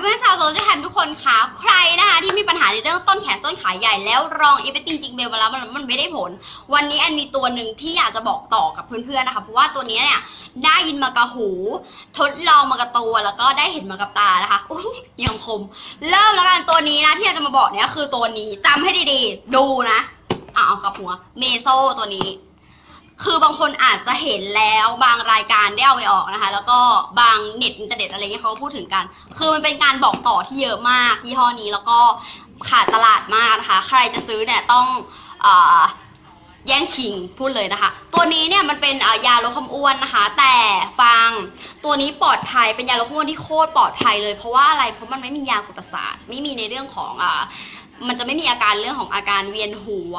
เพื่อนชาวโซเชียลแคมทุกคนคะใครนะคะที่มีปัญหาในเรื่องต้นแขนต้นขาใหญ่แล้วลองอีเวติงจริงเบลมาแล้วมันมันไม่ได้ผล วันนี้แอนมีตัวหนึ่งที่อยากจะบอกต่อกับเพื่อนๆนะคะเพราะว่าตัวนี้เนี่ยได้ยินมากับหู ทดลองมากับตัวแล้วก็ได้เห็นมากับตานะคะอยยังคม เริ่มแล้วกันตัวนี้นะที่อยากจะมาบอกเนี่ยคือตัวนี้จำให้ดีๆ ดูนะอะเอากับหัวเมโซตัวนี้ คือบางคนอาจจะเห็นแล้วบางรายการได้เอาไปออกนะคะ แล้วก็บางเน็ตอินเทอร์เน็ตอะไรเงี้ยเขาพูดถึงกัน คือมันเป็นการบอกต่อที่เยอะมากยี่ห้อนี้แล้วก็ขาดตลาดมากนะคะ ใครจะซื้อเนี่ยต้องอแย่งชิงพูดเลยนะคะ ตัวนี้เนี่ยมันเป็นยาลดความอ้วนนะคะ แต่ฟังตัวนี้ปลอดภัยเป็นยาลดความอ้วนที่โคตรปลอดภัยเลยเพราะว่าอะไรเพราะมันไม่มียากดประสาทไม่มีในเรื่องของอมันจะไม่มีอาการเรื่องของอาการเวียนหัว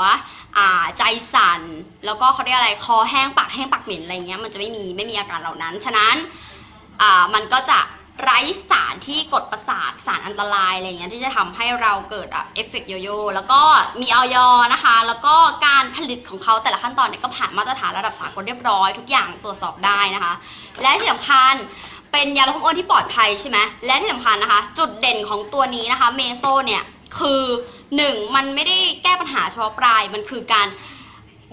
อ่าใจสั่น แล้วก็เขาเรียกอะไรคอแห้งปากแห้งปากเหม็นอะไรเงี้ยมันจะไม่มีไม่มีอาการเหล่านั้น ฉะนั้นอ่ามันก็จะไร้สารที่กดประสาทสารอันตรายอะไรเงี้ยที่จะทำให้เราเกิดเอฟเฟกต์โยโย่แล้วก็มีออยนะคะ แล้วก็การผลิตของเขาแต่ละขั้นตอนเนี่ยก็ผ่านมาตรฐานระดับสากลเรียบร้อยทุกอย่างตรวจสอบได้นะคะ และที่สำคัญเป็นยาลดความอ้วนที่ปลอดภัยใช่ไหมและที่สำคัญนะคะ จุดเด่นของตัวนี้นะคะเมโซเนี่ยคือ หนึ่งมันไม่ได้แก้ปัญหาเฉพาะปลาย มันคือการ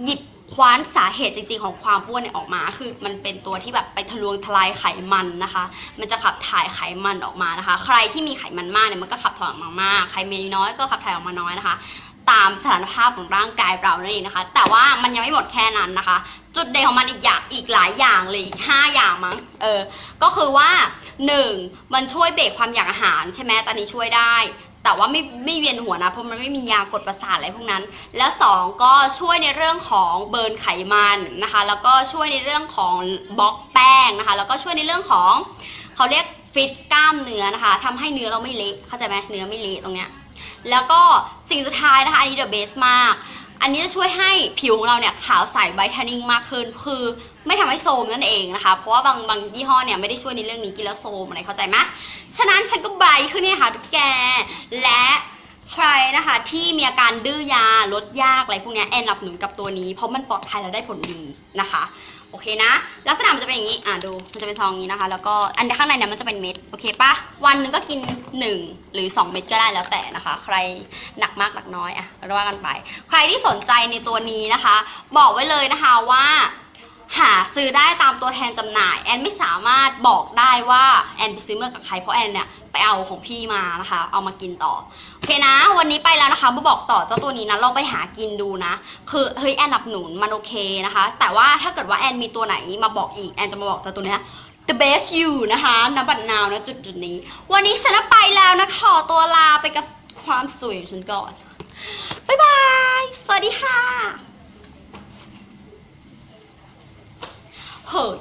หยิบคว้านสาเหตุจริงๆ ของความอ้วนเนี่ยออกมา คือมันเป็นตัวที่แบบไปทะลวงทลายไขมันนะคะ มันจะขับถ่ายไขมันออกมานะคะ ใครที่มีไขมันมากเนี่ยมันก็ขับถ่ายออกมามาก ใครมีน้อยก็ขับถ่ายออกมาน้อยนะคะ ตามสถานภาพของร่างกายเรานั่นเองนะคะ แต่ว่ามันยังไม่หมดแค่นั้นนะคะ จุดเด่นของมันอีกอย่างอีกหลายอย่างเลยห้าอย่างมั้ง เออ ก็คือว่าหนึ่งมันช่วยเบรกความอยากอาหารใช่ไหมตอนนี้ช่วยได้ แต่ว่าไม่ไม่เวียนหัวนะเพราะมันไม่มียากดประสาทอะไรพวกนั้น และสองก็ช่วยในเรื่องของเบิร์นไขมันนะคะ แล้วก็ช่วยในเรื่องของบล็อกแป้งนะคะ แล้วก็ช่วยในเรื่องของเขาเรียกฟิตกล้ามเนื้อนะคะทำให้เนื้อเราไม่เละเข้าใจไหมเนื้อไม่เละตรงเนี้ยแล้วก็สิ่งสุดท้ายนะคะอันนี้เดอะเบสมาก อันนี้จะช่วยให้ผิวของเราเนี่ยขาวใสไบท์เทนนิ่งมากขึ้น คือไม่ทำให้โทมนั่นเองนะคะ เพราะว่าบางบางยี่ห้อเนี่ยไม่ได้ช่วยในเรื่องนี้กินแล้วโทมอะไรเข้าใจไหมฉะนั้นฉันก็ไบท์ขึ้นเนี่ยค่ะทุกแก และใครนะคะที่มีอาการดื้อยาลดยากอะไรพวกนี้แอนนับหนุนกับตัวนี้ เพราะมันปลอดภัยและได้ผลดีนะคะ โอเคนะ ลักษณะมันจะเป็นอย่างนี้ อะดู มันจะเป็นซองอย่างนี้นะคะ แล้วก็อันข้างในเนี่ยมันจะเป็นเม็ด โอเคปะวันหนึ่งก็กิน 1 หรือ 2 เม็ดก็ได้แล้วแต่นะคะ ใครหนักมากหนักน้อย อะเราว่ากันไป ใครที่สนใจในตัวนี้นะคะ บอกไว้เลยนะคะว่า หาซื้อได้ตามตัวแทนจำหน่าย แอนไม่สามารถบอกได้ว่าแอนไปซื้อเมื่อกับใครเพราะแอนเนี่ยไปเอาของพี่มานะคะ เอามากินต่อโอเคนะ วันนี้ไปแล้วนะคะมาบอกต่อเจ้าตัวนี้นะลองไปหากินดูนะ คือเฮ้ยแอนหนับหนุนมันโอเคนะคะ แต่ว่าถ้าเกิดว่าแอนมีตัวไหนมาบอกอีกแอนจะมาบอกแต่ตัวเนี้ย the best you นะคะนับบัตรนาวนะจุดจุดนี้ วันนี้ฉันไปแล้วนะขอตัวลาไปกับความสวยของฉันก่อนบ๊ายบาย สวัสดีค่ะ เฮ้ย